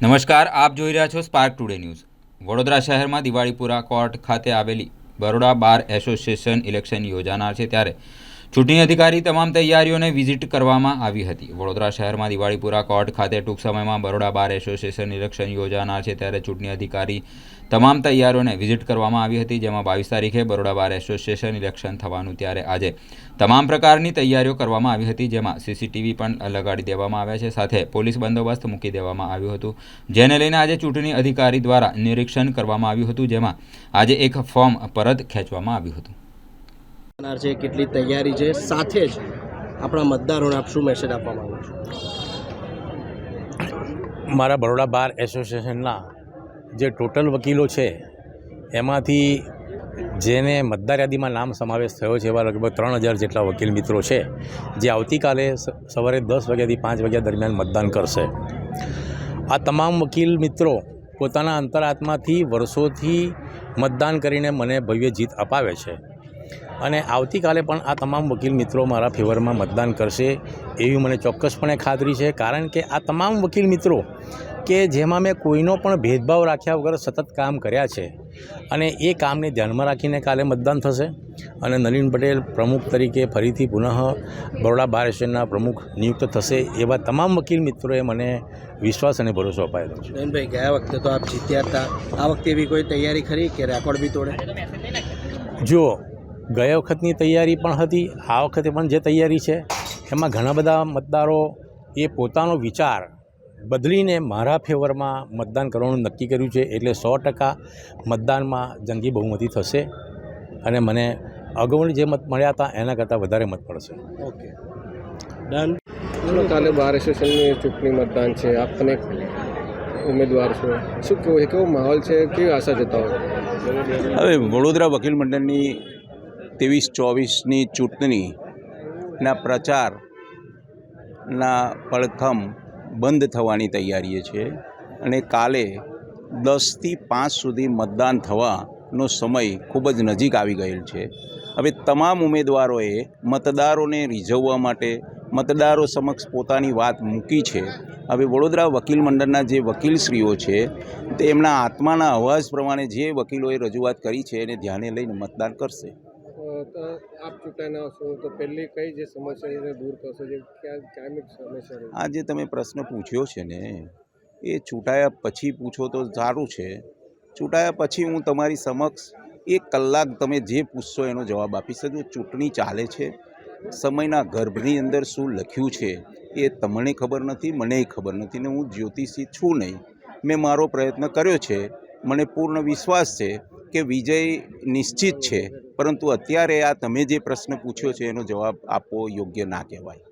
નમસ્કાર, આપ જોઈ રહ્યા છો સ્પાર્ક ટુડે ન્યૂઝ વડોદરા શહેરમાં દિવાળીપુરા કોર્ટ ખાતે આવેલી બરોડા બાર એસોસિએશન ઇલેક્શન યોજાનાર છે ત્યારે ચૂંટણી અધિકારી તમામ તૈયારીઓને વિઝિટ કરવામાં આવી હતી. વડોદરા શહેરમાં દિવાળીપુરા કોર્ટ ખાતે ટૂંક સમયમાં બરોડા બાર એસોસિએશન ઇલેક્શન યોજાનાર છે ત્યારે ચૂંટણી અધિકારી તમામ તૈયારીઓને વિઝિટ કરવામાં આવી હતી, જેમાં બાવીસ તારીખે બરોડા બાર એસોસિએશન ઇલેક્શન થવાનું ત્યારે આજે તમામ પ્રકારની તૈયારીઓ કરવામાં આવી હતી, જેમાં સીસીટીવી પણ લગાડી દેવામાં આવ્યા છે. સાથે પોલીસ બંદોબસ્ત મૂકી દેવામાં આવ્યું હતું. જેને લઈને આજે ચૂંટણી અધિકારી દ્વારા નિરીક્ષણ કરવામાં આવ્યું હતું, જેમાં આજે એક ફોર્મ પરત ખેંચવામાં આવ્યું હતું. છે, કેટલી તૈયારી છે, સાથે જ આપણા મતદારોને આપ શું મેસેજ આપવા માંગો છો? મારા બરોડા બાર એસોસિએશનના જે ટોટલ વકીલો છે, એમાંથી જેને મતદાર યાદીમાં નામ સમાવેશ થયો છે, એવા લગભગ ત્રણ હજાર જેટલા વકીલ મિત્રો છે, જે આવતીકાલે સવારે દસ વાગ્યાથી પાંચ વાગ્યા દરમિયાન મતદાન કરશે. આ તમામ વકીલ મિત્રો પોતાના અંતરાત્માથી વર્ષોથી મતદાન કરીને મને ભવ્ય જીત અપાવે છે. અને આવતીકાલે પણ આ તમામ વકીલ મિત્રો મારા ફેવરમાં મતદાન કરશે એવી મને ચોક્કસપણે ખાતરી છે. કારણ કે આ તમામ વકીલ મિત્રો કે જેમાં મેં કોઈનો પણ ભેદભાવ રાખ્યા વગર સતત કામ કર્યા છે અને એ કામને ધ્યાનમાં રાખીને કાલે મતદાન થશે અને નલિન પટેલ પ્રમુખ તરીકે ફરીથી પુનઃ બરોડા બાર એસોસિએશનના પ્રમુખ નિયુક્ત થશે એવા તમામ વકીલ મિત્રોએ મને વિશ્વાસ અને ભરોસો અપાયેલો છે. નયનભાઈ ગયા વખતે તો આપ જીત્યા હતા. આ વખતે એવી કોઈ તૈયારી ખરી કે રેકોર્ડ બી તોડે? જો ગયા વખતની તૈયારી પણ હતી આ વખતે પણ જે તૈયારી છે એમાં ઘણા બધા મતદારો એ પોતાનો વિચાર બદલીને મારા ફેવરમાં મતદાન કરવાનું નક્કી કર્યું છે એટલે સો ટકા મતદાનમાં જંગી બહુમતી થશે અને મને અગાઉની જે મત મળ્યા હતા એના કરતાં વધારે મત પડશે ઓકે. ડન ચાલો કાલે બાર એસોસિએશનની ચૂંટણી મતદાન છે આપ એક ઉમેદવાર છો. શું કહો છે કેવો માહોલ છે કેવી આશા જતાવો હવે વડોદરા વકીલ મંડળની ત્રેવીસ ચોવીસની ચૂંટણીના પ્રચારના પડખમ બંધ થવાની તૈયારીએ છે અને કાલે દસથી પાંચ સુધી મતદાન થવાનો સમય ખૂબ જ નજીક આવી ગયેલ છે. હવે તમામ ઉમેદવારોએ મતદારોને રીઝવવા માટે મતદારો સમક્ષ પોતાની વાત મૂકી છે. હવે વડોદરા વકીલ મંડળના જે વકીલશ્રીઓ છે તે એમના આત્માના અવાજ પ્રમાણે જે વકીલોએ રજૂઆત કરી છે એને ધ્યાને લઈને મતદાન કરશે. આપ ચૂંટાઈને આવશો તો પહેલી કઈ જે સમસ્યા એને દૂર કરશો? જે ક્યાં ક્લાઇમેટ સમસ્યા આ જે તમે પ્રશ્ન પૂછ્યો છે ને, એ ચૂંટાયા પછી પૂછો તો સારું છે. ચૂંટાયા પછી હું તમારી સમક્ષ એક કલાક તમે જે પૂછશો એનો જવાબ આપીશ. જો ચૂંટણી ચાલે છે, સમયના ગર્ભની અંદર શું લખ્યું છે, એ તમને ખબર નથી, મને ખબર નથી ને હું જ્યોતિષી છું નહીં. મેં મારો પ્રયત્ન કર્યો છે. મને પૂર્ણ વિશ્વાસ છે કે વિજય નિશ્ચિત છે, પરંતુ અત્યારે આ તમે જે પ્રશ્ન પૂછ્યો છે એનો જવાબ આપવો યોગ્ય ના કહેવાય.